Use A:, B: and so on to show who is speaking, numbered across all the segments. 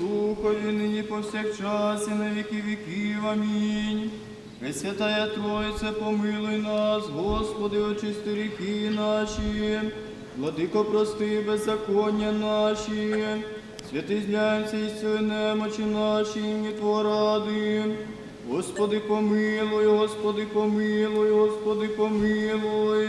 A: Духові, нині повсякчас, і на віки віків. Амінь. Пресвятая Тройце, помилуй нас, Господи, очисти ріки наші, владико, прости беззаконня наші, святи зляйся і зціли немочі наші, ім'я Твого ради. Господи, помилуй, Господи, помилуй, Господи, помилуй.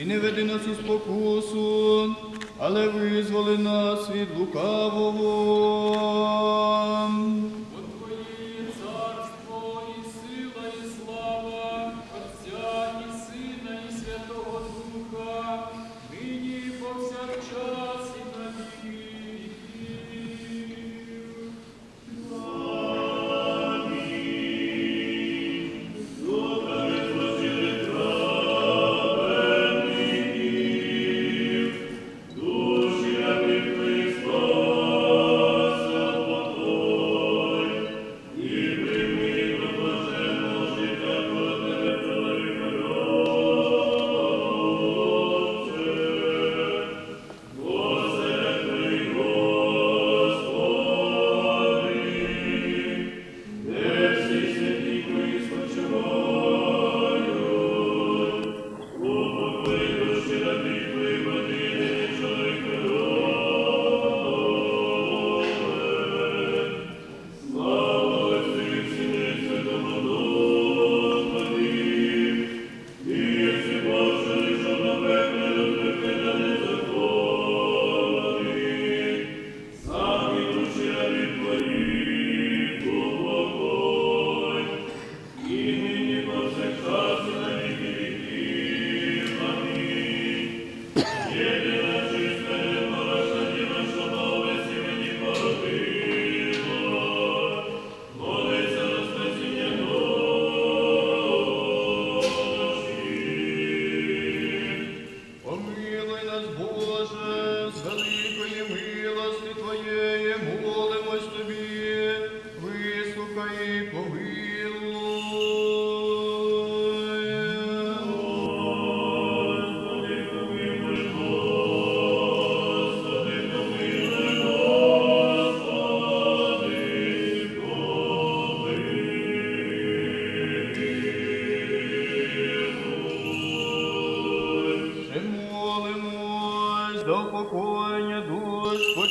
A: І не веди нас у спокусу, але визволи нас від лукавого.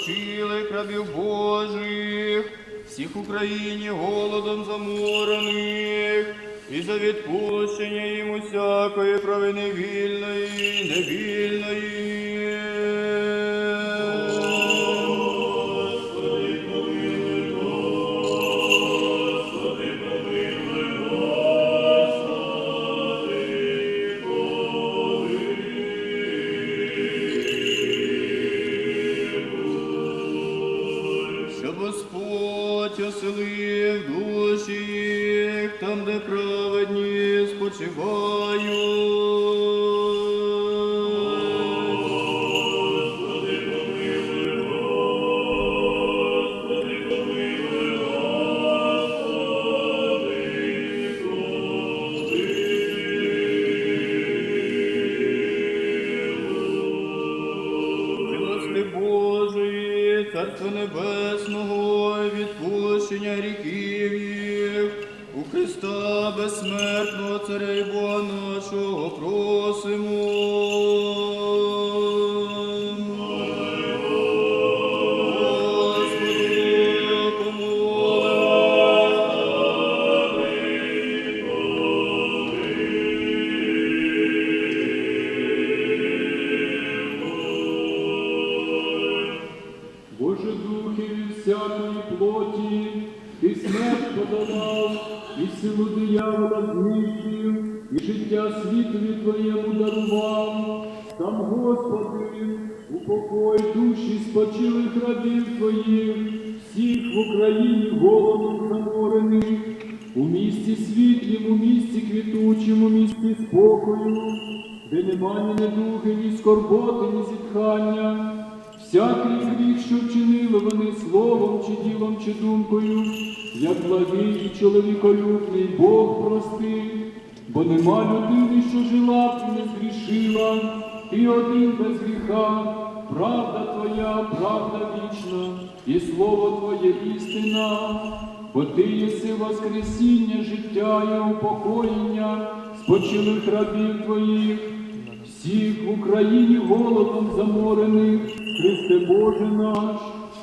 A: Душ почилих рабів Божих, всіх Україні голодом заморених, і за відпущення їм усякої провини вільної, невільної. Нашого просимо. Господи,
B: душі спочилих рабів Твоїх, всіх в Україні голодом заморених, у місті світлім, у місті квітучим, у місті спокою, де нема ні недуги, ні скорботи, ні зітхання. Всякий гріх, що вчинили вони словом чи ділом, чи думкою, як благий і чоловіколюбний Бог простив, бо нема людини, що жила б і не згрішила, ти один без гріха, правда твоя, правда вічна, і слово Твоє істина, бо ти єси воскресіння, життя і упокоєння спочилих рабів Твоїх всіх в Україні голодом заморених, Христе Боже наш,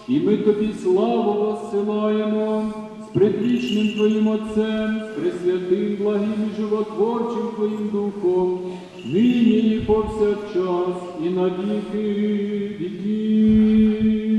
B: і ми Тобі славу воссилаємо з предвічним Твоїм Отцем, з пресвятим, благим і животворчим Твоїм Духом, нині і повсякчас, і на віки віків.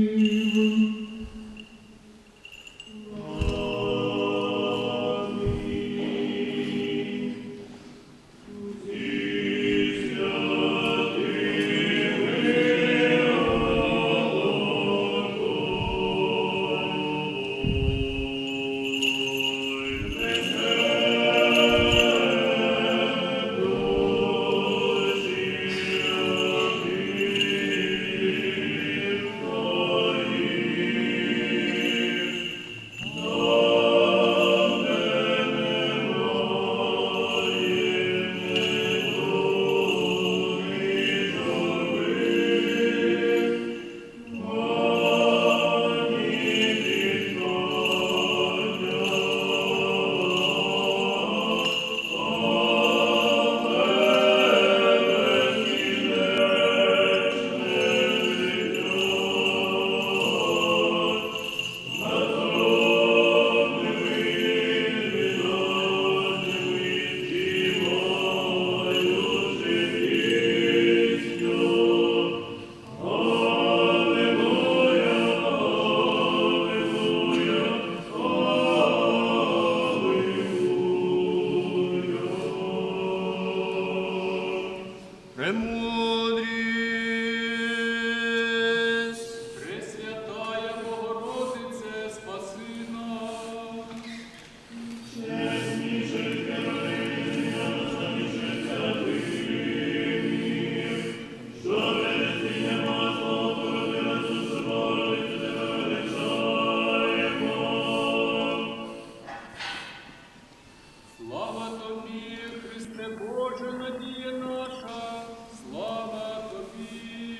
B: Слава тобі, Христе Боже, надія наша, слава тобі.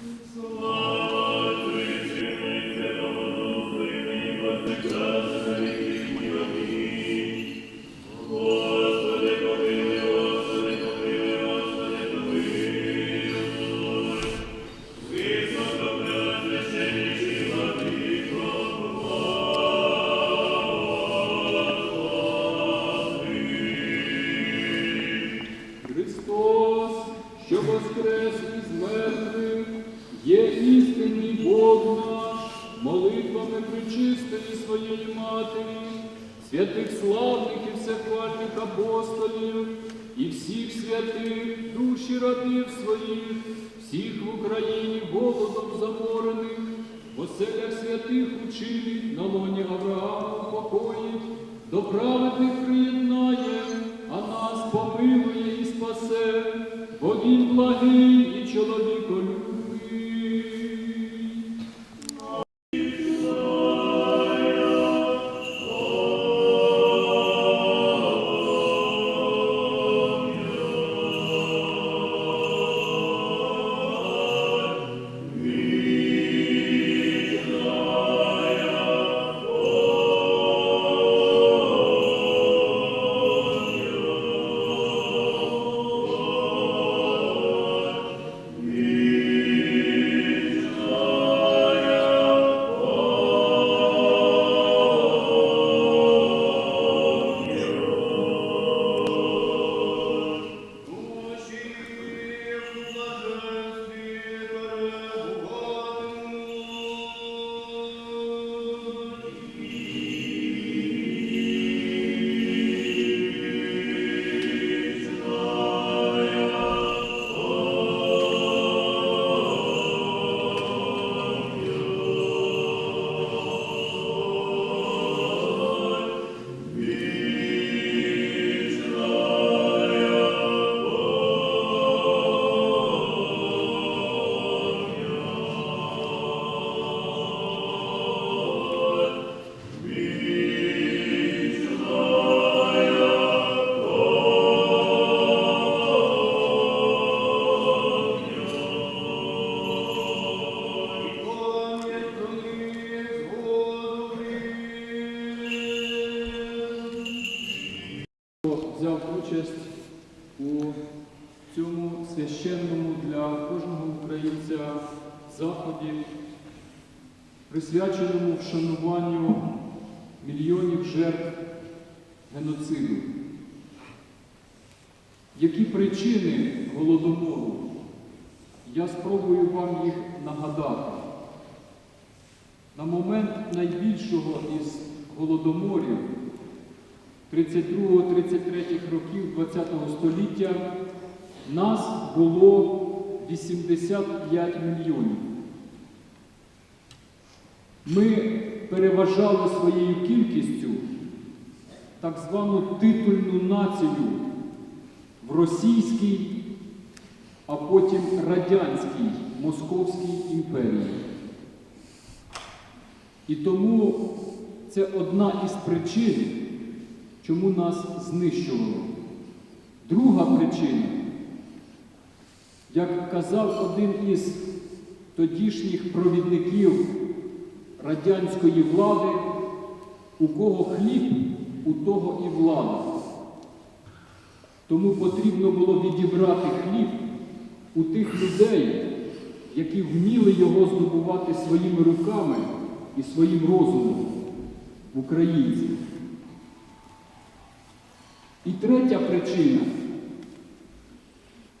B: Христос, воскрес із мертвих, є істинний Бог наш, молитвами причистої своєї Матері, святих славних і всехвальних апостолів, і всіх святих, душі рабів своїх, всіх в Україні голодом заморених, оселях святих учинить, на лоні Авраама покоїть, до праведних приєднає, а нас помилує і спасе, бо він благий і чоловіколюбний. Заході, присвяченому вшануванню мільйонів жертв геноциду. Які причини голодомору? Я спробую вам їх нагадати. На момент найбільшого із голодоморів 32-33 років ХХ століття нас було 85 мільйонів. Ми переважали своєю кількістю так звану титульну націю в Російській, а потім Радянській Московській імперії. І тому це одна із причин, чому нас знищували. Друга причина, як казав один із тодішніх провідників радянської влади, у кого хліб, у того і влада. Тому потрібно було відібрати хліб у тих людей, які вміли його здобувати своїми руками і своїм розумом в українців. І третя причина,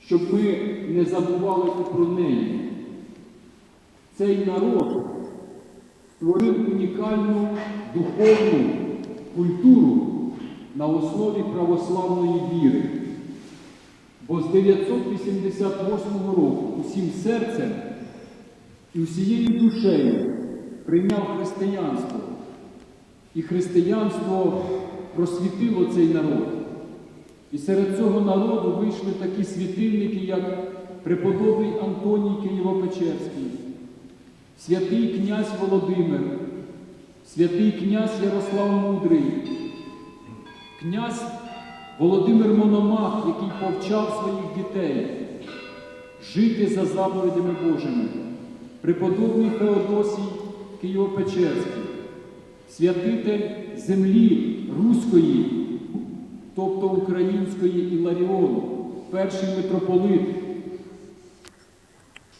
B: щоб ми не забували про неї. Цей народ створив унікальну духовну культуру на основі православної віри. Бо з 988 року усім серцем і усією душею прийняв християнство. І християнство просвітило цей народ. І серед цього народу вийшли такі світильники, як преподобний Антоній Києво-Печерський, святий князь Володимир, святий князь Ярослав Мудрий, князь Володимир Мономах, який повчав своїх дітей жити за заповідями Божими, преподобний Феодосій Києво-Печерський, святитель землі Руської, тобто української Іларіону, перший митрополит,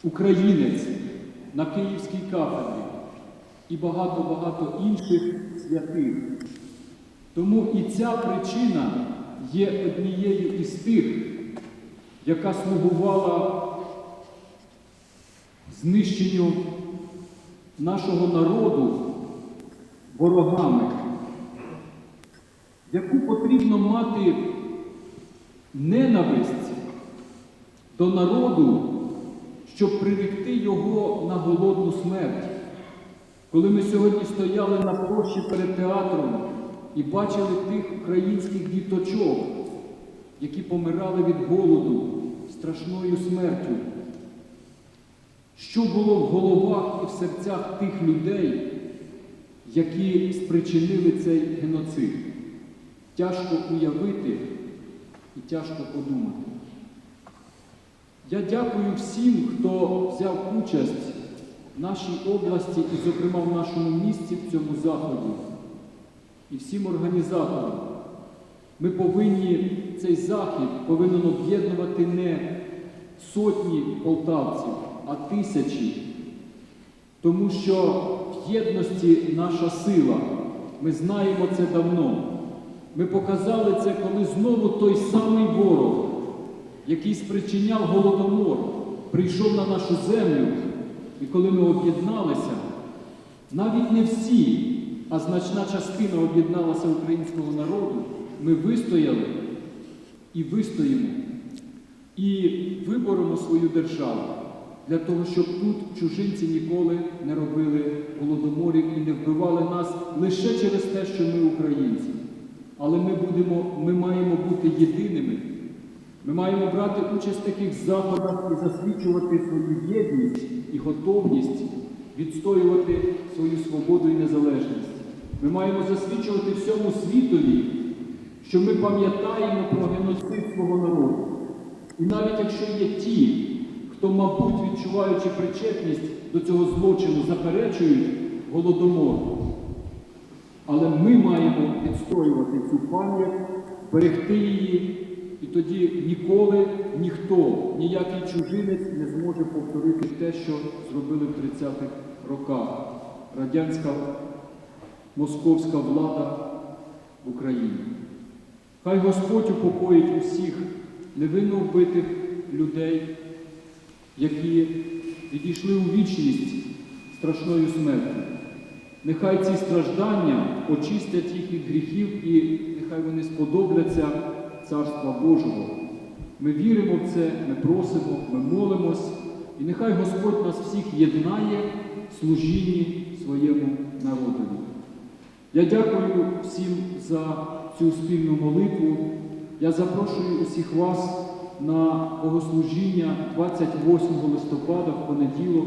B: українець на Київській кафедрі і багато-багато інших святих. Тому і ця причина є однією із тих, яка слугувала знищенню нашого народу ворогами, яку потрібно мати ненависть до народу, щоб приректи його на голодну смерть. Коли ми сьогодні стояли на площі перед театром і бачили тих українських діточок, які помирали від голоду страшною смертю, що було в головах і в серцях тих людей, які спричинили цей геноцид. Тяжко уявити і тяжко подумати. Я дякую всім, хто взяв участь в нашій області і, зокрема, в нашому місті в цьому заході, і всім організаторам. Ми повинні цей захід повинен об'єднувати не сотні полтавців, а тисячі. Тому що в єдності наша сила. Ми знаємо це давно. Ми показали це, коли знову той самий ворог, який спричиняв голодомор, прийшов на нашу землю. І коли ми об'єдналися, навіть не всі, а значна частина об'єдналася українського народу, ми вистояли і вистоїмо, і виборемо свою державу для того, щоб тут чужинці ніколи не робили голодоморів і не вбивали нас лише через те, що ми українці. Але ми, будемо, ми маємо бути єдиними. Ми маємо брати участь в таких заходах і засвідчувати свою єдність і готовність відстоювати свою свободу і незалежність. Ми маємо засвідчувати всьому світові, що ми пам'ятаємо про геноцид свого народу. І навіть якщо є ті, хто, мабуть, відчуваючи причетність до цього злочину, заперечують голодомор, але ми маємо відстоювати цю пам'ять, берегти її і тоді ніколи ніхто, ніякий чужинець не зможе повторити те, що зробили в 30-х роках радянська московська влада в Україні. Хай Господь упокоїть усіх невинно вбитих людей, які відійшли у вічність страшною смертю. Нехай ці страждання очистять їх від гріхів і нехай вони сподобляться Царства Божого. Ми віримо в це, ми просимо, ми молимось, і нехай Господь нас всіх єднає в служінні своєму народові. Я дякую всім за цю спільну молитву. Я запрошую усіх вас на богослужіння 28 листопада в понеділок.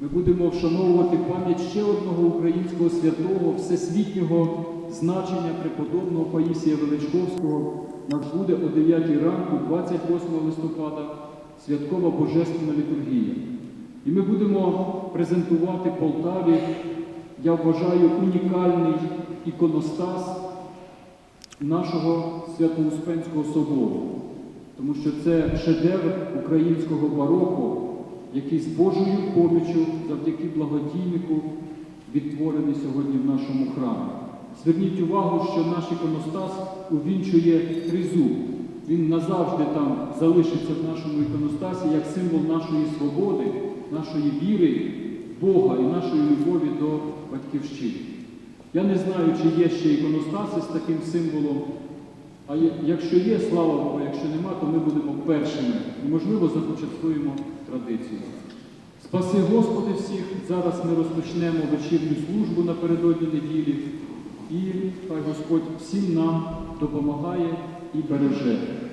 B: Ми будемо вшановувати пам'ять ще одного українського святого, всесвітнього значення преподобного Паїсія Величковського. Нас буде о 9 ранку, 28 листопада, святкова Божественна літургія. І ми будемо презентувати Полтаві, я вважаю, унікальний іконостас нашого Свято-Успенського собору, тому що це шедевр українського бароко, який з Божою поміччю завдяки благодійнику відтворений сьогодні в нашому храмі. Зверніть увагу, що наш іконостас увінчує тризуб. Він назавжди там залишиться в нашому іконостасі як символ нашої свободи, нашої віри Бога і нашої любові до батьківщини. Я не знаю, чи є ще іконостаси з таким символом. А якщо є, слава Богу, якщо нема, то ми будемо першими і, можливо, започаткуємо традицію. Спаси Господи всіх! Зараз ми розпочнемо вечірню службу напередодні неділі, і хай Господь всім нам допомагає і береже.